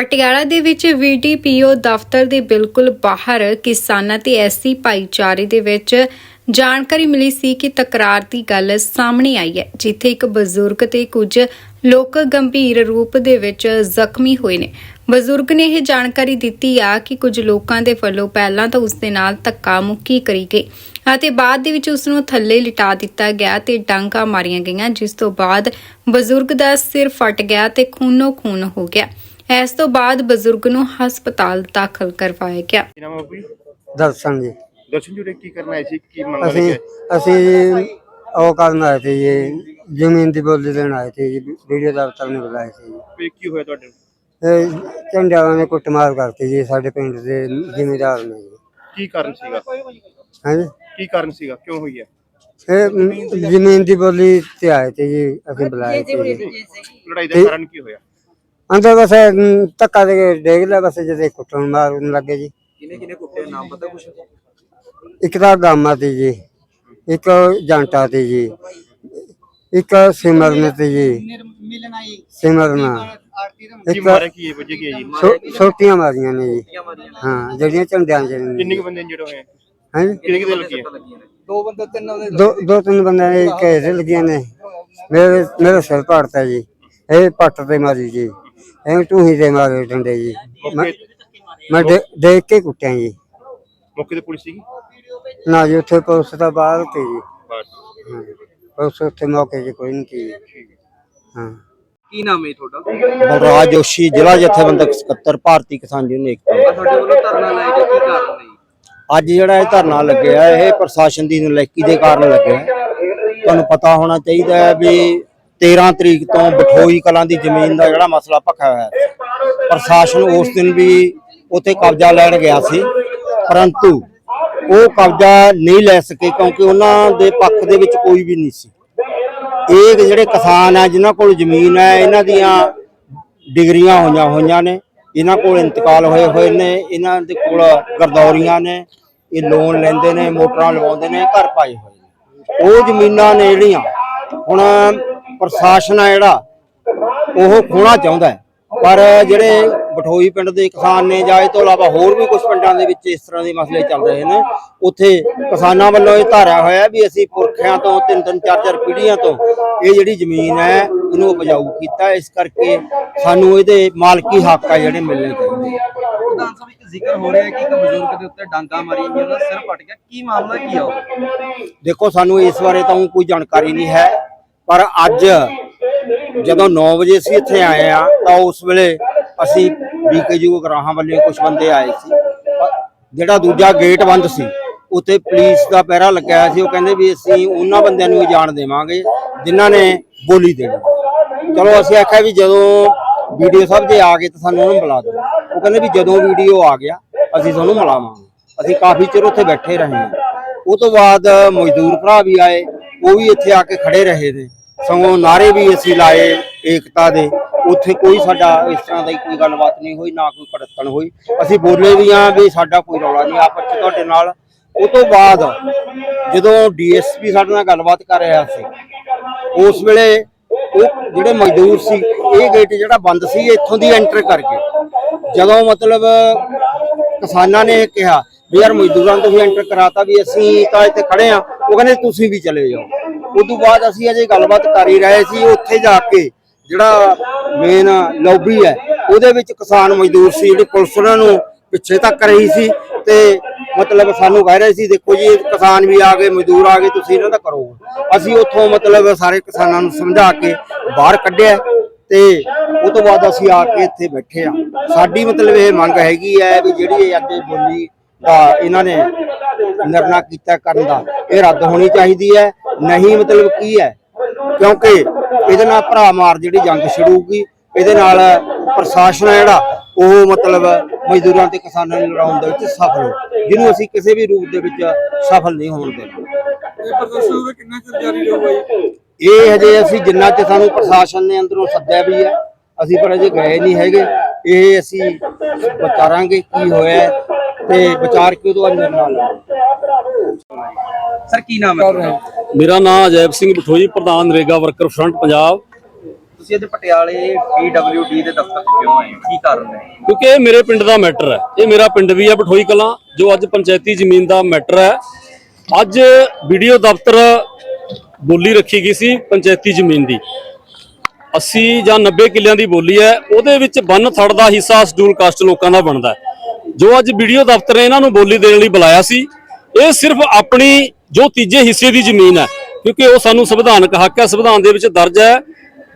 ਪਟਿਆਲਾ ਦੇ ਵਿੱਚ ਵੀਡੀਪੀਓ ਦਫ਼ਤਰ ਦੇ ਬਿਲਕੁਲ ਬਾਹਰ ਕਿਸਾਨਾਂ ਤੇ ਐਸੀ ਭਾਈਚਾਰੇ ਦੇ ਵਿੱਚ ਜਾਣਕਾਰੀ ਮਿਲੀ ਸੀ ਕਿ ਤਕਰਾਰ ਦੀ ਗੱਲ ਸਾਹਮਣੇ ਆਈ ਹੈ, ਜਿੱਥੇ ਇੱਕ ਬਜ਼ੁਰਗ ਤੇ ਕੁਝ ਲੋਕ ਗੰਭੀਰ ਰੂਪ ਦੇ ਵਿੱਚ ਜ਼ਖਮੀ ਹੋਏ ਨੇ। ਬਜ਼ੁਰਗ ਨੇ ਇਹ ਜਾਣਕਾਰੀ ਦਿੱਤੀ ਆ ਕਿ ਕੁਝ ਲੋਕਾਂ ਦੇ ਵੱਲੋਂ ਪਹਿਲਾਂ ਤਾਂ ਉਸ ਦੇ ਨਾਲ ਧੱਕਾ ਮੁੱਕੀ ਕਰੀ ਗਈ ਅਤੇ ਬਾਅਦ ਦੇ ਵਿੱਚ ਉਸ ਨੂੰ ਥੱਲੇ ਲਿਟਾ ਦਿੱਤਾ ਗਿਆ ਤੇ ਡਾਂਗਾ ਮਾਰੀਆਂ ਗਈਆਂ, ਜਿਸ ਤੋਂ ਬਾਅਦ ਬਜ਼ੁਰਗ ਦਾ ਸਿਰ ਫਟ ਗਿਆ ਤੇ ਖੂਨੋ ਖੂਨ ਹੋ ਗਿਆ। ਇਸ ਤੋਂ ਬਾਅਦ ਬਜ਼ੁਰਗ ਨੂੰ ਹਸਪਤਾਲ ਦਾਖਲ ਕਰਵਾਇਆ ਗਿਆ। ਕੀ ਨਾਮ ਹੈ ਜੀ? ਦਰਸ਼ਨ ਜੀ। ਦਰਸ਼ਨ ਜੁੜੇ ਕੀ ਕਰਨ ਸੀ? ਕੀ ਮੰਗ ਲੈ ਅਸੀਂ ਅਸੀਂ ਉਹ ਕਰਨ ਆਏ थे ਜੀ ਜ਼ਮੀਨ ਦੀ ਬੋਲੀ ਦੇਣ ਆਏ थे ਜੀ ਵੀਡੀਓ ਦਫ਼ਤਰ ਨੇ ਬੁਲਾਏ ਸੀ ਜੀ। ਪੇ ਕੀ ਹੋਇਆ ਤੁਹਾਡੇ ਨੂੰ? ਇਹ ਝੰਡੇ ਵਾਲਿਆਂ ਨੇ ਕੁੱਟਮਾਰ ਕਰਤੀ ਜੀ ਸਾਡੇ ਪਿੰਡ ਦੇ ਜ਼ਿਮੀਂਦਾਰ ਨੇ ਜੀ। ਕੀ ਕਾਰਨ ਸੀਗਾ? ਹਾਂਜੀ? ਕੀ ਕਾਰਨ ਸੀਗਾ? ਕਿਉਂ ਹੋਈ ਹੈ? ਇਹ ਜ਼ਮੀਨ ਦੀ ਬੋਲੀ ਤੇ ਆਏ ਤੇ ਜੀ ਅਸੀਂ ਬੁਲਾਏ ਜੀ। ਲੜਾਈ ਦਾ ਕਾਰਨ ਕੀ ਹੋਇਆ? ਅੰਦਰ ਬਸ ਅਮ, ਧੱਕਾ ਦੇ ਕੇ ਡੇਗ ਲਿਆ ਬਸ ਜਦੇ ਕੁੱਟਣ ਮਾਰਨ ਲੱਗੇ ਜੀ। ਕਿਨੇ ਕਿਨੇ ਕੁੱਟਿਆ? ਨਾਮ ਪਤਾ ਕੁਛ? ਇੱਕ ਤਾਂ ਗਾਮਾ ਤੇ ਜੀ ਇੱਕ ਜਾਂਟਾ ਤੇ ਜੀ ਇੱਕ ਸਿਮਰਨ ਤੇ ਜੀ। ਸਿਮਰਨ। ਕੀ ਇੱਕ ਮਾਰਿਆ ਕੀ ਵਜੇ ਕੀ ਹੈ ਜੀ? ਛੋ- ਛੋਟੀਆਂ ਮਾਰੀਆਂ ਨੇ ਜੀ। ਮਾਰੀਆਂ ਹਾਂ ਜਿਹੜੀਆਂ ਝੰਡਿਆਂ ਚ ਨੇ। ਕਿੰਨੇ ਕੁ ਬੰਦੇ ਇੰਜਰਡ ਹੋਏ ਹਾਂ? ਕਿਹਦੇ ਕਿਹਦੇ ਲੱਗੀ ਲੱਗੀਆਂ ਨੇ ਦੋ ਬੰਦੇ ਤਿੰਨ ਉਹਦੇ ਦੋ ਦੋ ਤਿੰਨ ਬੰਦਿਆਂ ਨੇ ਘੇਰੇ ਲੱਗੀਆਂ ਨੇ। ਮੇਰੇ ਮੇਰੇ ਸਿਰ ਪਾੜਤਾ ਜੀ। ਇਹ ਪੱਟ ਤੇ ਮਾਰੀ ਜੀ। ਇਹ ਟੂਹੀ ਤੇ ਮਾਰੇ ਡੰਡੇ ਜੀ। ਮੈਂ ਮੈਂ ਦੇ- ਦੇਖ ਕੇ ਕੁੱਟਿਆ ਜੀ। ਮੌਕੇ ਤੇ ਪੁਲਿਸ ਸੀਗੀ? ਨਾ ਜੀ ਉੱਥੇ ਪੁਲਿਸ ਦਾ ਬਾਹਰ ਤੇ ਜੀ। ਬਸ। ਹਾਂ ਪੁਲਿਸ ਉੱਥੇ ਮੌਕੇ 'ਚ ਕੋਈ ਨਹੀਂ ਸੀ। ਹਾਂ। ਕੀ ਨਾਮ ਹੈ ਤੁਹਾਡਾ? ਬਲਰਾਜ ਜੋਸ਼ੀ ਜ਼ਿਲ੍ਹਾ ਜਥੇਬੰਦਕ ਸਕੱਤਰ ਭਾਰਤੀ ਕਿਸਾਨ ਯੂਨੀਅਨ ਏਕਤਾ। ਆ ਤੁਹਾਡੇ ਵੱਲੋਂ ਧਰਨਾ ਲਾਇਆ ਗਿਆ ਕੀ ਕਾਰਨ ਹੈ ਜੀ? ਅੱਜ ਜਿਹੜਾ ਇਹ ਧਰਨਾ ਲੱਗਿਆ ਇਹ ਪ੍ਰਸ਼ਾਸਨ ਦੀ ਨਲਾਇਕੀ ਦੇ ਕਾਰਨ ਲੱਗਿਆ। ਤੁਹਾਨੂੰ ਪਤਾ ਹੋਣਾ ਚਾਹੀਦਾ ਹੈ ਵੀ 13 ਤਰੀਕ ਤੋਂ ਬਠੋਈ ਕਲਾਂ ਦੀ ਜ਼ਮੀਨ ਦਾ ਜਿਹੜਾ ਮਸਲਾ ਭਖਿਆ ਹੋਇਆ ਹੈ। ਪ੍ਰਸ਼ਾਸਨ ਉਸ ਦਿਨ ਵੀ ਉੱਥੇ ਕਬਜ਼ਾ ਲੈਣ ਗਿਆ ਸੀ, ਪਰੰਤੂ ਉਹ ਕਬਜ਼ਾ ਨਹੀਂ ਲੈ ਸਕੇ ਕਿਉਂਕਿ ਉਹਨਾਂ ਦੇ ਪੱਖ ਦੇ ਵਿੱਚ ਕੋਈ ਵੀ ਨਹੀਂ ਸੀ। ਇਹ ਜਿਹੜੇ ਕਿਸਾਨ ਆ, ਜਿਨ੍ਹਾਂ ਕੋਲ ਜ਼ਮੀਨ ਹੈ, ਇਹਨਾਂ ਦੀਆਂ ਡਿਗਰੀਆਂ ਹੋਈਆਂ ਹੋਈਆਂ ਨੇ, ਇਹਨਾਂ ਕੋਲ ਇੰਤਕਾਲ ਹੋਏ ਹੋਏ ਨੇ, ਇਹਨਾਂ ਦੇ ਕੋਲ ਗਰਦੌਰੀਆਂ ਨੇ, ਇਹ ਲੋਨ ਲੈਂਦੇ ਨੇ, ਮੋਟਰਾਂ ਲਵਾਉਂਦੇ ਨੇ, ਘਰ ਪਾਏ ਹੋਏ ਨੇ। ਉਹ ਜ਼ਮੀਨਾਂ ਨੇ ਜਿਹੜੀਆਂ, ਹੁਣ ਪ੍ਰਸ਼ਾਸਨ ਆ ਜਿਹੜਾ ਉਹ ਖੋਣਾ ਚਾਹੁੰਦਾ ਪਰ ਜਿਹੜੇ ਬਠੋਈ ਪਿੰਡ ਦੇ ਕਿਸਾਨ ਨੇ ਜਾਂ ਇਹ ਤੋਂ ਇਲਾਵਾ ਹੋਰ ਵੀ ਕੁਝ ਪਿੰਡਾਂ ਦੇ ਵਿੱਚ ਇਸ ਤਰ੍ਹਾਂ ਦੇ ਮਸਲੇ ਚੱਲ ਰਹੇ ਨੇ ਉੱਥੇ ਕਿਸਾਨਾਂ ਵੱਲੋਂ ਇਹ ਧਾਰਿਆ ਹੋਇਆ ਵੀ ਅਸੀਂ ਪੁਰਖਿਆਂ ਤੋਂ ਤਿੰਨ ਤਿੰਨ ਚਾਰ ਚਾਰ ਪੀੜ੍ਹੀਆਂ ਤੋਂ ਇਹ ਜਿਹੜੀ ਜ਼ਮੀਨ ਹੈ ਇਹਨੂੰ ਉਪਜਾਊ ਕੀਤਾ। ਇਸ ਕਰਕੇ ਸਾਨੂੰ ਇਹਦੇ ਮਾਲਕੀ ਹੱਕ ਆ ਜਿਹੜੇ ਮਿਲਣੇ ਚਾਹੀਦੇ ਇੱਕ ਜ਼ਿਕਰ ਹੋ ਰਿਹਾ ਹੈ ਕਿ ਇੱਕ ਬਜ਼ੁਰਗ ਦੇ ਉੱਤੇ ਡਾਂਗਾ ਮਾਰੀ ਗਈ ਉਹਦਾ ਸਿਰ ਫਟ ਗਿਆ। ਕੀ ਮਾਮਲਾ ਕੀ ਆ ਦੇਖੋ ਸਾਨੂੰ ਇਸ ਬਾਰੇ ਤਾਂ ਕੋਈ ਜਾਣਕਾਰੀ ਨਹੀਂ ਹੈ। ਪਰ ਅੱਜ ਜਦੋਂ 9 ਵਜੇ ਅਸੀਂ ਇੱਥੇ ਆਏ ਆ ਤਾਂ ਉਸ ਵੇਲੇ ਅਸੀਂ ਬੀਕੇਯੂ ਗਰਾਹਾਂ ਵੱਲੋਂ ਕੁਝ ਬੰਦੇ ਆਏ ਸੀ। ਜਿਹੜਾ ਦੂਜਾ ਗੇਟ ਬੰਦ ਸੀ, ਉੱਥੇ ਪੁਲਿਸ ਦਾ ਪਹਿਰਾ ਲੱਗਿਆ ਸੀ। ਉਹ ਕਹਿੰਦੇ ਵੀ ਅਸੀਂ ਉਹਨਾਂ ਬੰਦਿਆਂ ਨੂੰ ਹੀ ਜਾਣ ਦੇਵਾਂਗੇ, ਜਿਨ੍ਹਾਂ ਨੇ ਬੋਲੀ ਦੇਣੀ ਚਲੋ ਅਸੀਂ ਆਖਿਆ ਵੀ ਜਦੋਂ ਵੀਡੀਓ ਸਾਹਿਬ ਦੇ ਆ ਗਏ ਤਾਂ ਸਾਨੂੰ ਉਹਨੂੰ ਬੁਲਾ ਦਿਓ। ਉਹ ਕਹਿੰਦੇ ਵੀ ਜਦੋਂ ਵੀਡੀਓ ਆ ਗਿਆ, ਅਸੀਂ ਤੁਹਾਨੂੰ ਮਿਲਾਵਾਂਗੇ। ਅਸੀਂ ਕਾਫੀ ਚਿਰ ਉੱਥੇ ਬੈਠੇ ਰਹੇ ਹਾਂ। ਉਹ ਤੋਂ ਬਾਅਦ ਮਜ਼ਦੂਰ ਭਰਾ ਵੀ ਆਏ, ਉਹ ਵੀ ਇੱਥੇ ਆ ਕੇ ਖੜੇ ਰਹੇ ਨੇ। ਸਗੋਂ ਨਾਰੇ ਵੀ ਅਸੀਂ ਲਾਏ ਏਕਤਾ ਦੇ। ਉੱਥੇ ਕੋਈ ਸਾਡਾ ਇਸ ਤਰ੍ਹਾਂ ਦੀ ਕੋਈ ਗੱਲਬਾਤ ਨਹੀਂ ਹੋਈ, ਨਾ ਕੋਈ ਭੜਕਣ ਹੋਈ। ਅਸੀਂ ਬੋਲੇ ਵੀ ਆ ਵੀ ਸਾਡਾ ਕੋਈ ਰੌਲਾ ਨਹੀਂ, ਆਪਸ ਚ ਤੁਹਾਡੇ ਨਾਲ। ਉਹ ਤੋਂ ਬਾਅਦ ਜਦੋਂ ਡੀਐਸਪੀ ਸਾਡੇ ਨਾਲ ਗੱਲਬਾਤ ਕਰ ਰਿਹਾ ਸੀ, ਉਸ ਵੇਲੇ ਉਹ ਜਿਹੜੇ ਮਜ਼ਦੂਰ ਸੀ, ਇਹ ਗੇਟ ਜਿਹੜਾ ਬੰਦ ਸੀ ਇੱਥੋਂ ਦੀ ਐਂਟਰ ਕਰਕੇ ਜਦੋਂ ਮਤਲਬ ਕਿਸਾਨਾਂ ਨੇ ਕਿਹਾ ਵੀ ਯਾਰ ਮਜ਼ਦੂਰਾਂ ਨੂੰ ਤੁਸੀਂ ਐਂਟਰ ਕਰਾਤਾ ਵੀ ਅਸੀਂ ਤਾਂ ਇੱਥੇ ਖੜੇ ਆ ਉਹ ਕਹਿੰਦੇ ਤੁਸੀਂ ਵੀ ਚਲੇ ਜਾਓ। ਉਸ ਤੋਂ ਬਾਅਦ ਅਸੀਂ ਅਜੇ ਗੱਲਬਾਤ ਕਰ ਹੀ ਰਹੇ ਸੀ, ਉੱਥੇ ਜਾ ਕੇ ਜਿਹੜਾ ਮੇਨ ਲੌਬੀ ਹੈ, ਉਹਦੇ ਵਿੱਚ ਕਿਸਾਨ ਮਜ਼ਦੂਰ ਸੀ, ਜਿਹੜੀ ਪੁਲਿਸ ਉਹਨਾਂ ਨੂੰ ਪਿੱਛੇ ਤੱਕ ਰਹੀ ਸੀ ਤੇ ਮਤਲਬ ਸਾਨੂੰ ਕਹਿ ਰਹੇ ਸੀ, ਦੇਖੋ ਜੀ, ਕਿਸਾਨ ਵੀ ਆ ਗਏ, ਮਜ਼ਦੂਰ ਆ ਗਏ, ਤੁਸੀਂ ਇਹਨਾਂ ਦਾ ਕਰੋ। ਅਸੀਂ ਉੱਥੋਂ ਮਤਲਬ ਸਾਰੇ ਕਿਸਾਨਾਂ ਨੂੰ ਸਮਝਾ ਕੇ ਬਾਹਰ ਕੱਢਿਆ ਤੇ ਉਹ ਤੋਂ ਬਾਅਦ ਅਸੀਂ ਆ ਕੇ ਇੱਥੇ ਬੈਠੇ ਆ ਸਾਡੀ ਮਤਲਬ ਇਹ ਮੰਗ ਹੈਗੀ ਹੈ ਵੀ ਜਿਹੜੀ ਇਹ ਅੱਜ ਬੋਲੀ ਦਾ ਇਹਨਾਂ ਨੇ ਨਿਰਣਾ ਕੀਤਾ ਕਰਨ ਦਾ, ਇਹ ਰੱਦ ਹੋਣੀ ਚਾਹੀਦੀ ਹੈ। ਨਹੀਂ ਮਤਲਬ ਕੀ ਹੈ? ਕਿਉਂਕਿ ਇਹਦੇ ਨਾਲ ਭਰਾ ਮਾਰ ਜਿਹੜੀ ਜੰਗ ਛਿੜੂਗੀ ਇਹਦੇ ਨਾਲ ਪ੍ਰਸ਼ਾਸਨ ਹੈ ਜਿਹੜਾ ਉਹ ਮਤਲਬ ਮਜ਼ਦੂਰਾਂ ਤੇ ਕਿਸਾਨਾਂ ਨੂੰ ਲੜਾਉਣ ਦੇ ਵਿੱਚ ਸਫਲ ਹੋ। ਜਿਹਨੂੰ ਅਸੀਂ ਕਿਸੇ ਵੀ ਰੂਪ ਦੇ ਵਿੱਚ ਸਫਲ ਨਹੀਂ ਹੋਣ ਦੇਣਾ। ਇਹ ਪ੍ਰਦਰਸ਼ਨ ਦਾ ਕਿੰਨਾ ਚਿਰ ਜਾਰੀ ਰਹੂਗਾ ਜੀ? ਇਹ ਹਜੇ ਅਸੀਂ ਜਿੰਨਾ ਚ ਸਾਨੂੰ ਪ੍ਰਸ਼ਾਸਨ ਨੇ ਅੰਦਰੋਂ ਸੱਦਿਆ ਵੀ ਹੈ ਅਸੀਂ ਪਰ ਅਜੇ ਗਏ ਨਹੀਂ ਹੈਗੇ। ਇਹ ਅਸੀਂ ਵਿਚਾਰਾਂਗੇ ਕੀ ਹੋਇਆ ਤੇ ਵਿਚਾਰ ਕੇ ਉਹਦੋਂ ਅੰਦਰ ਨਾਲ ਸਰ ਕੀ ਨਾਮ ਹੈ? ਮੇਰਾ ਨਾਮ ਅਜੈਬ ਸਿੰਘ ਬਠੋਈ ਪ੍ਰਧਾਨ ਨਰੇਗਾ ਵਰਕਰ ਫਰੰਟ ਪੰਜਾਬ। ਤੁਸੀਂ ਅੱਜ ਪਟਿਆਲੇ ਪੀਡਬਲਯੂਡੀ ਦੇ ਦਫ਼ਤਰ 'ਚ ਕਿਉਂ ਆਏ ਕੀ ਕਾਰਨ ਹੈ? ਕਿਉਂਕਿ ਇਹ ਮੇਰੇ ਪਿੰਡ ਦਾ ਮੈਟਰ ਹੈ। ਇਹ ਮੇਰਾ ਪਿੰਡ ਵੀ ਹੈ ਬਠੋਈ ਕਲਾਂ ਜੋ ਅੱਜ ਪੰਚਾਇਤੀ ਜ਼ਮੀਨ ਦਾ ਮੈਟਰ ਹੈ। ਅੱਜ ਵੀਡੀਓ ਦਫ਼ਤਰ ਬੋਲੀ ਰੱਖੀ ਗਈ ਸੀ ਪੰਚਾਇਤੀ ਜ਼ਮੀਨ ਦੀ। 80 ਜਾਂ 90 ਕਿੱਲਿਆਂ ਦੀ ਬੋਲੀ ਹੈ ਉਹਦੇ ਵਿੱਚ ਬੰਨ ਥੜ ਦਾ ਹਿੱਸਾ ਸ਼ਡਿਊਲ ਕਾਸਟ ਲੋਕਾਂ ਦਾ ਬਣਦਾ ਜੋ ਅੱਜ ਵੀਡੀਓ ਦਫ਼ਤਰ ਨੇ ਇਹਨਾਂ ਨੂੰ ਬੋਲੀ ਦੇਣ ਲਈ ਬੁਲਾਇਆ ਸੀ ਇਹ ਸਿਰਫ ਆਪਣੀ ਜੋ ਤੀਜੇ ਹਿੱਸੇ ਦੀ ਜ਼ਮੀਨ ਹੈ, ਕਿਉਂਕਿ ਉਹ ਸਾਨੂੰ ਸੰਵਿਧਾਨਕ ਹੱਕ ਹੈ, ਸੰਵਿਧਾਨ ਦੇ ਵਿੱਚ ਦਰਜ ਹੈ,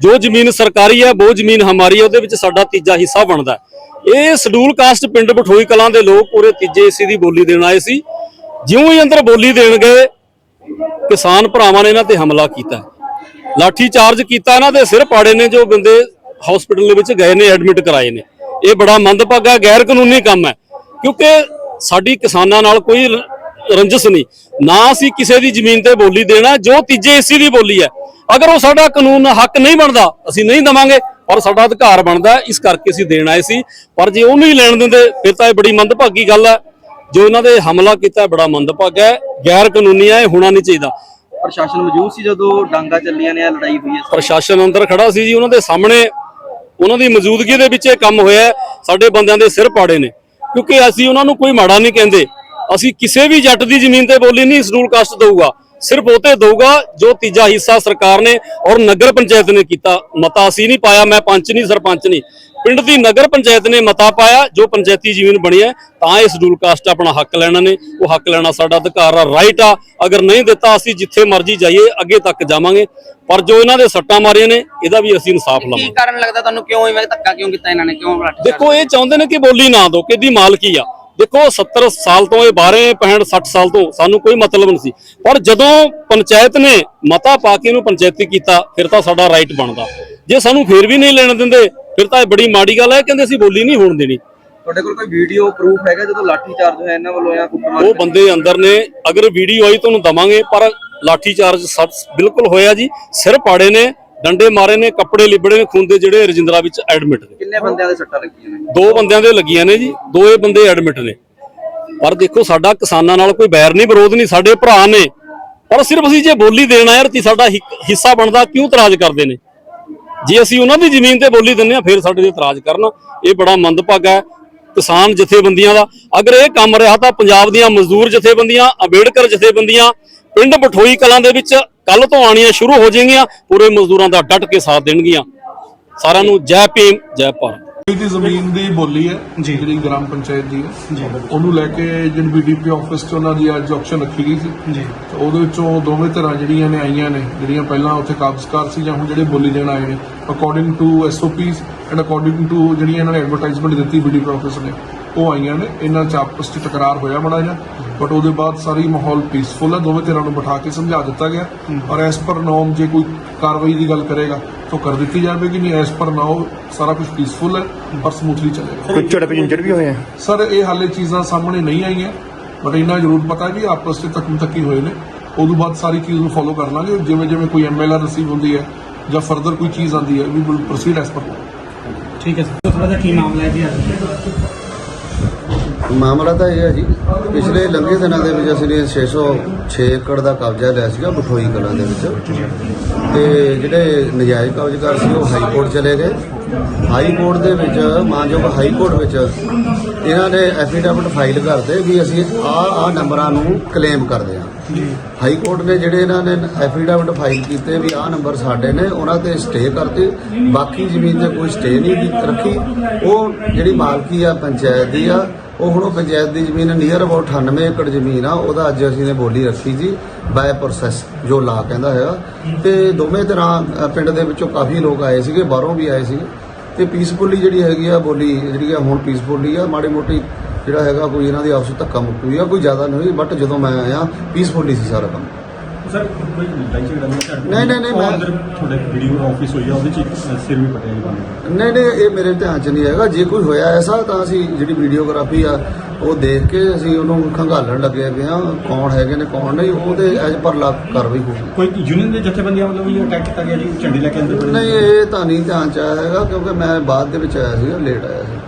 ਜੋ ਜ਼ਮੀਨ ਸਰਕਾਰੀ ਹੈ, ਉਹ ਜ਼ਮੀਨ ਹਮਾਰੀ ਹੈ, ਉਹਦੇ ਵਿੱਚ ਸਾਡਾ ਤੀਜਾ ਹਿੱਸਾ ਬਣਦਾ ਇਹ ਸ਼ਡਿਊਲ ਕਾਸਟ ਪਿੰਡ ਬਠੋਈ ਕਲਾਂ ਦੇ ਲੋਕ ਪੂਰੇ ਤੀਜੇ ਹਿੱਸੇ ਦੀ ਬੋਲੀ ਦੇਣ ਆਏ ਸੀ। ਜਿਉਂ ਹੀ ਅੰਦਰ ਬੋਲੀ ਦੇਣ ਗਏ, ਕਿਸਾਨ ਭਰਾਵਾਂ ਨੇ ਇਹਨਾਂ ਤੇ ਹਮਲਾ ਕੀਤਾ ਲਾਠੀ ਚਾਰਜ ਕੀਤਾ ਇਹਨਾਂ ਦੇ ਸਿਰ ਪਾੜੇ ਨੇ, ਜੋ ਬੰਦੇ ਹਸਪੀਟਲ ਦੇ ਵਿੱਚ ਗਏ ਨੇ ਐਡਮਿਟ ਕਰਾਏ ਨੇ। ਇਹ ਬੜਾ ਮੰਦਭਾਗਾ ਗੈਰ ਕਾਨੂੰਨੀ ਕੰਮ ਹੈ, ਕਿਉਂਕਿ ਸਾਡੀ ਕਿਸਾਨਾਂ ਨਾਲ ਕੋਈ ਰੰਜਿਸ਼ ਨਹੀਂ। ਨਾ ਅਸੀਂ ਕਿਸੇ ਦੀ ਜ਼ਮੀਨ ਤੇ ਬੋਲੀ ਦੇਣਾ ਜੋ ਤੀਜੇ ਹਿੱਸੇ ਦੀ ਬੋਲੀ ਹੈ। ਅਗਰ ਉਹ ਸਾਡਾ ਕਾਨੂੰਨ ਹੱਕ ਨਹੀਂ ਬਣਦਾ ਅਸੀਂ ਨਹੀਂ ਦਵਾਂਗੇ ਪਰ ਸਾਡਾ ਅਧਿਕਾਰ ਬਣਦਾ ਇਸ ਕਰਕੇ ਅਸੀਂ ਦੇਣ ਆਏ ਸੀ। ਪਰ ਜੇ ਉਹਨੂੰ ਹੀ ਲੈਣ ਦਿੰਦੇ ਫਿਰ ਤਾਂ ਇਹ ਬੜੀ ਮੰਦਭਾਗੀ ਗੱਲ ਹੈ। ਜੋ ਇਹਨਾਂ ਦੇ ਹਮਲਾ ਕੀਤਾ ਬੜਾ ਮੰਦਭਾਗਾ ਹੈ। ਗੈਰ ਕਾਨੂੰਨੀ ਹੈ ਇਹ ਹੋਣਾ ਨਹੀਂ ਚਾਹੀਦਾ। ਪ੍ਰਸ਼ਾਸਨ ਮੌਜੂਦ ਸੀ ਜਦੋਂ ਡਾਂਗਾ ਚੱਲੀਆਂ ਨੇ ਲੜਾਈ ਹੋਈ ਹੈ ਪ੍ਰਸ਼ਾਸਨ ਅੰਦਰ ਖੜਾ ਸੀ ਜੀ ਉਹਨਾਂ ਦੇ ਸਾਹਮਣੇ। ਉਹਨਾਂ ਦੀ ਮੌਜੂਦਗੀ ਦੇ ਵਿੱਚ ਇਹ ਕੰਮ ਹੋਇਆ। ਸਾਡੇ ਬੰਦਿਆਂ ਦੇ ਸਿਰ ਪਾੜੇ ਨੇ। ਕਿਉਂਕਿ ਅਸੀਂ ਉਹਨਾਂ ਨੂੰ ਕੋਈ ਮਾੜਾ ਨਹੀਂ ਕਹਿੰਦੇ। ਅਸੀਂ ਕਿਸੇ ਵੀ ਜੱਟ ਦੀ ਜ਼ਮੀਨ ਤੇ ਬੋਲੀ ਨਹੀਂ ਸ਼ਡਿਊਲ ਕਾਸਟ ਦਊਗਾ। ਸਿਰਫ ਉਹ ਤੇ ਦਊਗਾ ਜੋ ਤੀਜਾ ਹਿੱਸਾ ਸਰਕਾਰ ਨੇ ਔਰ ਨਗਰ ਪੰਚਾਇਤ ਨੇ ਕੀਤਾ। ਮਤਾ ਅਸੀਂ ਨਹੀਂ ਪਾਇਆ ਮੈਂ ਪੰਚ ਨਹੀਂ ਸਰਪੰਚ ਨਹੀਂ। ਪਿੰਡ ਦੀ ਨਗਰ ਪੰਚਾਇਤ ਨੇ ਮਤਾ ਪਾਇਆ ਜੋ ਪੰਚਾਇਤੀ ਜ਼ਮੀਨ ਬਣੀ ਹੈ ਤਾਂ ਇਹ ਸ਼ਡਿਊਲ ਕਾਸਟ ਆਪਣਾ ਹੱਕ ਲੈਣਾ ਨੇ। ਉਹ ਹੱਕ ਲੈਣਾ ਸਾਡਾ ਅਧਿਕਾਰ ਆ ਰਾਈਟ ਆ। ਅਗਰ ਨਹੀਂ ਦਿੱਤਾ ਅਸੀਂ ਜਿੱਥੇ ਮਰਜ਼ੀ ਜਾਈਏ ਅੱਗੇ ਤੱਕ ਜਾਵਾਂਗੇ। ਪਰ ਜੋ ਇਹਨਾਂ ਦੇ ਸੱਟਾਂ ਮਾਰੀਆਂ ਨੇ ਇਹਦਾ ਵੀ ਅਸੀਂ ਇਨਸਾਫ ਕੀ ਲਵਾਂਗੇ। ਕਾਰਨ ਲੱਗਦਾ ਤੁਹਾਨੂੰ? ਕਿਉਂ ਇਵੇਂ ਧੱਕਾ ਕਿਉਂ ਕੀਤਾ ਇਹਨਾਂ ਨੇ? ਕਿਉਂ ਦੇਖੋ ਇਹ ਚਾਹੁੰਦੇ ਨੇ ਕਿ ਬੋਲੀ ਨਾ ਦੋ ਕਿਹਦੀ ਮਾਲਕੀ ਆ। ਦੇਖੋ 70 ਸਾਲ ਤੋਂ ਇਹ 12 65 60 ਸਾਲ ਤੋਂ। ਸਾਨੂੰ ਕੋਈ ਮਤਲਬ ਨਹੀਂ ਸੀ। ਪਰ ਜਦੋਂ ਪੰਚਾਇਤ ਨੇ ਮਤਾ ਪਾ ਕੇ ਇਹਨੂੰ ਪੰਚਾਇਤੀ ਕੀਤਾ ਫਿਰ ਤਾਂ ਸਾਡਾ ਰਾਈਟ ਬਣਦਾ। ਜੇ ਸਾਨੂੰ ਫਿਰ ਵੀ ਨਹੀਂ ਲੈਣ ਦਿੰਦੇ ਫਿਰ ਤਾਂ ਇਹ ਬੜੀ ਮਾੜੀ ਗੱਲ ਹੈ। ਕਹਿੰਦੇ ਅਸੀਂ ਬੋਲੀ ਨਹੀਂ ਹੋਣ ਦੇਣੀ। ਤੁਹਾਡੇ ਕੋਲ ਕੋਈ ਵੀਡੀਓ ਪ੍ਰੂਫ ਹੈਗਾ ਜਦੋਂ ਲਾਠੀ ਚਾਰਜ ਹੋਇਆ ਇਹਨਾਂ ਵੱਲੋਂ ਜਾਂ ਕੁੱਟਮਾਰ ਉਹ ਬੰਦੇ ਅੰਦਰ ਨੇ। ਅਗਰ ਵੀਡੀਓ ਆਈ ਤੁਹਾਨੂੰ ਦਵਾਂਗੇ ਪਰ ਲਾਠੀ ਚਾਰਜ ਬਿਲਕੁਲ ਹੋਇਆ ਜੀ। ਸਿਰ ਪਾੜੇ ਨੇ। ਡੰਡੇ ਮਾਰੇ ਨੇ ਕੱਪੜੇ ਲਿਬੜੇ ਨੇ ਖੂਨ ਦੇ ਜਿਹੜੇ ਰਜਿੰਦਰਾ ਵਿੱਚ ਐਡਮਿਟ ਨੇ। ਕਿੰਨੇ ਬੰਦਿਆਂ ਦੇ ਸੱਟਾਂ ਲੱਗੀਆਂ ਨੇ? ਦੋ ਬੰਦਿਆਂ ਦੇ ਲੱਗੀਆਂ ਨੇ ਜੀ ਦੋਏ ਬੰਦੇ ਐਡਮਿਟ ਨੇ। ਪਰ ਦੇਖੋ ਸਾਡਾ ਕਿਸਾਨਾਂ ਨਾਲ ਕੋਈ ਬੈਰ ਨਹੀਂ ਵਿਰੋਧ ਨਹੀਂ ਸਾਡੇ ਭਰਾ ਨੇ। ਪਰ ਸਿਰਫ ਅਸੀਂ ਜੇ ਬੋਲੀ ਦੇਣਾ ਯਾਰ ਤੀ ਸਾਡਾ ਹਿੱਸਾ ਬਣਦਾ ਕਿਉਂ ਇਤਰਾਜ਼ ਕਰਦੇ ਨੇ? ਜੇ ਅਸੀਂ ਉਹਨਾਂ ਦੀ ਜ਼ਮੀਨ ਤੇ ਬੋਲੀ ਦਿੰਨੇ ਆ ਫਿਰ ਸਾਡੇ ਤੇ ਇਤਰਾਜ਼ ਕਰਨ। ਇਹ ਬੜਾ ਮੰਦਭਾਗਾ ਹੈ ਕਿਸਾਨ ਜਥੇਬੰਦੀਆਂ ਦਾ। ਅਗਰ ਇਹ ਕੰਮ ਰਿਹਾ ਤਾਂ ਪੰਜਾਬ ਦੀਆਂ ਮਜ਼ਦੂਰ ਜਥੇਬੰਦੀਆਂ ਅੰਬੇਡਕਰ ਜਥੇਬੰਦੀਆਂ ਪਿੰਡ ਬਠੋਈ ਕਲਾਂ ਦੇ ਵਿੱਚ ਕੱਲ ਤੋਂ ਆਣੀਆਂ ਸ਼ੁਰੂ ਹੋ ਜਾਣਗੀਆਂ ਪੂਰੇ ਮਜ਼ਦੂਰਾਂ ਦਾ ਡਟ ਕੇ ਸਾਥ ਦੇਣਗੀਆਂ। ਸਾਰਿਆਂ ਨੂੰ ਜੈ ਭੀਮ ਜੈ ਭਾਰਤ। ਦੀ ਜ਼ਮੀਨ ਦੀ ਬੋਲੀ ਹੈ ਜਿਹੜੀ ਗ੍ਰਾਮ ਪੰਚਾਇਤ ਦੀ ਹੈ ਉਹਨੂੰ ਲੈ ਕੇ ਜਿਹੜੀ ਬੀਡੀਪੀ ਆਫਿਸ 'ਚ ਉਹਨਾਂ ਦੀ ਅੱਜ ਆਕਸ਼ਨ ਰੱਖੀ ਗਈ ਸੀ। ਜੀ। ਉਹਦੇ ਵਿੱਚੋਂ ਦੋਵੇਂ ਧਿਰਾਂ ਜਿਹੜੀਆਂ ਨੇ ਆਈਆਂ ਨੇ ਜਿਹੜੀਆਂ ਪਹਿਲਾਂ ਉੱਥੇ ਕਾਬਜ਼ਕਾਰ ਸੀ ਜਾਂ ਹੁਣ ਜਿਹੜੇ ਬੋਲੀ ਦੇਣ ਆਏ ਨੇ according to SOPs and according to ਜਿਹੜੀਆਂ ਇਹਨਾਂ ਨੇ ਐਡਵਰਟਾਈਜ਼ਮੈਂਟ ਦਿੱਤੀ ਬੀਡੀਪੀ ਆਫਿਸ ਨੇ। ਉਹ ਆਈਆਂ ਨੇ ਇਹਨਾਂ 'ਚ ਆਪਸ 'ਚ ਤਕਰਾਰ ਹੋਇਆ ਬੜਾ ਜਿਹਾ ਬਟ ਉਹਦੇ ਬਾਅਦ ਸਾਰੀ ਮਾਹੌਲ ਪੀਸਫੁਲ ਹੈ ਦੋਵੇਂ ਧਿਰਾਂ ਨੂੰ ਬਿਠਾ ਕੇ ਸਮਝਾ ਦਿੱਤਾ ਗਿਆ। ਔਰ ਐਸ ਪਰ ਨੋਮ ਜੇ ਕੋਈ ਕਾਰਵਾਈ ਦੀ ਗੱਲ ਕਰੇਗਾ ਤਾਂ ਕਰ ਦਿੱਤੀ ਜਾਵੇਗੀ ਨਹੀਂ ਐਸ ਪਰ ਨਾਓ ਸਾਰਾ ਕੁਝ ਪੀਸਫੁਲ ਹੈ ਔਰ ਸਮੂਥਲੀ ਚੱਲੇਗਾ। ਕੋਈ ਝੜਪ ਇੰਜਰ ਵੀ ਹੋਏ ਆ? ਸਰ ਇਹ ਹਾਲੇ ਚੀਜ਼ਾਂ ਸਾਹਮਣੇ ਨਹੀਂ ਆਈਆਂ ਬਟ ਇਹਨਾਂ ਜ਼ਰੂਰ ਪਤਾ ਹੈ ਵੀ ਆਪਸ ਵਿੱਚ ਤੱਕ ਤੱਕੀ ਹੋਏ ਨੇ। ਉਦੋਂ ਬਾਅਦ ਸਾਰੀ ਚੀਜ਼ ਨੂੰ ਫੋਲੋ ਕਰ ਲਾਂਗੇ ਜਿਵੇਂ ਜਿਵੇਂ ਕੋਈ ਐਮਐਲਆਰ ਰਿਸੀਵ ਹੁੰਦੀ ਹੈ ਜਾਂ ਫਰਦਰ ਕੋਈ ਚੀਜ਼ ਆਉਂਦੀ ਹੈ we will proceed as per ਮਾਮਲਾ ਮਾਮਲਾ ਤਾਂ ਇਹ ਹੈ ਜੀ, ਪਿਛਲੇ ਲੰਘੇ ਦਿਨਾਂ ਦੇ ਵਿੱਚ ਅਸੀਂ ਨੇ 606 ਏਕੜ ਦਾ ਕਬਜ਼ਾ ਲਿਆ ਸੀਗਾ ਬਠੋਈ ਕਲਾਂ ਦੇ ਵਿੱਚ। ਤੇ ਜਿਹੜੇ ਨਜਾਇਜ਼ ਕਬਜ਼ਕਾਰ ਸੀ, ਉਹ ਹਾਈ ਕੋਰਟ ਚਲੇ ਗਏ। ਹਾਈ ਕੋਰਟ ਦੇ ਵਿੱਚ, ਮਾਨਯੋਗ ਹਾਈ ਕੋਰਟ ਵਿੱਚ ਇਹਨਾਂ ਨੇ ਐਫੀਡੈਵਿਟ ਫਾਈਲ ਕਰਦੇ ਵੀ ਅਸੀਂ ਆ ਆ ਨੰਬਰਾਂ ਨੂੰ ਕਲੇਮ ਕਰਦੇ ਹਾਂ। ਹਾਈ ਕੋਰਟ ਨੇ ਜਿਹੜੇ ਇਹਨਾਂ ਨੇ ਐਫੀਡੈਵਿਟ ਫਾਈਲ ਕੀਤੇ ਵੀ ਆਹ ਨੰਬਰ ਸਾਡੇ ਨੇ, ਉਹਨਾਂ ਤੇ ਸਟੇ ਕਰਤੇ। ਬਾਕੀ ਜ਼ਮੀਨ ਤੇ ਕੋਈ ਸਟੇ ਨਹੀਂ ਰੱਖੀ। ਉਹ ਜਿਹੜੀ ਮਾਲਕੀ ਆ, ਪੰਚਾਇਤ ਦੀ ਆ ਉਹ ਹੁਣ ਉਹ ਪੰਚਾਇਤ ਦੀ ਜ਼ਮੀਨ ਨੀਅਰ ਅਬਾਊਟ 98 ਏਕੜ ਜ਼ਮੀਨ ਆ, ਉਹਦਾ ਅੱਜ ਅਸੀਂ ਨੇ ਬੋਲੀ ਰੱਖੀ ਜੀ ਬਾਏ ਪ੍ਰੋਸੈਸ ਜੋ ਲਾ ਕਹਿੰਦਾ ਹੈਗਾ ਤੇ ਦੋਵੇਂ ਤਰ੍ਹਾਂ ਪਿੰਡ ਦੇ ਵਿੱਚੋਂ ਕਾਫੀ ਲੋਕ ਆਏ ਸੀਗੇ, ਬਾਹਰੋਂ ਵੀ ਆਏ ਸੀਗੇ। ਤੇ ਪੀਸਫੁਲੀ ਜਿਹੜੀ ਹੈਗੀ ਆ ਬੋਲੀ, ਜਿਹੜੀ ਆ ਹੁਣ ਪੀਸਫੁਲੀ ਆ, ਮਾੜੀ ਮੋਟੀ ਜਿਹੜਾ ਹੈਗਾ ਕੋਈ ਇਹਨਾਂ ਦੀ ਆਪਸ ਧੱਕਾ ਮੁੱਕੀ ਆ, ਕੋਈ ਜ਼ਿਆਦਾ ਨਹੀਂ ਹੋਈ ਬਟ ਜਦੋਂ ਮੈਂ ਆਇਆ ਪੀਸਫੁਲੀ ਸੀ ਸਾਰਾ ਕੰਮ। ਸਰ ਕੋਈ ਲੜਾਈ ਝਗੜਾ ਨਹੀਂ ਨਹੀਂ, ਨਹੀਂ, ਮੈਂ- ਅੰਦਰ ਤੁਹਾਡੇ ਵੀਡੀਓ ਆਫਿਸ ਹੋਈ ਆ ਉਹਦੇ ਚ ਇੱਕ ਸਿਰ ਵੀ ਪਟਿਆ ਜੀ ਬੰਦੇ ਨਹੀਂ ਨਹੀਂ ਇਹ ਮੇਰੇ ਧਿਆਨ 'ਚ ਨਹੀਂ ਹੈਗਾ। ਜੇ ਕੋਈ ਹੋਇਆ ਐਸਾ ਤਾਂ ਅਸੀਂ ਜਿਹੜੀ ਵੀਡੀਓਗ੍ਰਾਫੀ ਆ ਉਹ ਦੇਖ ਕੇ ਅਸੀਂ ਉਹਨੂੰ ਖੰਗਾਲਣ ਲੱਗੇ ਹੈਗੇ ਆ। ਕੌਣ ਹੈਗੇ ਨੇ ਕੌਣ ਨਹੀਂ ਉਹਦੇ ਐਜ ਪਰ ਲਾ ਕਾਰਵਾਈ ਹੋਊਗੀ ਕੋਈ ਯੂਨੀਅਨ ਦੇ ਜਥੇਬੰਦੀਆਂ ਵੱਲੋਂ ਵੀ ਅਟੈਕ ਕੀਤਾ ਗਿਆ ਜੀ? ਝੰਡੇ ਲੈ ਕੇ ਅੰਦਰ ਵੜੇ। ਨਹੀਂ ਇਹ ਤਾਂ ਨਹੀਂ ਧਿਆਨ 'ਚ ਆਇਆ ਹੈਗਾ ਕਿਉਂਕਿ ਮੈਂ ਬਾਅਦ ਦੇ ਵਿੱਚ ਆਇਆ ਸੀਗਾ ਲੇਟ ਆਇਆ ਸੀ।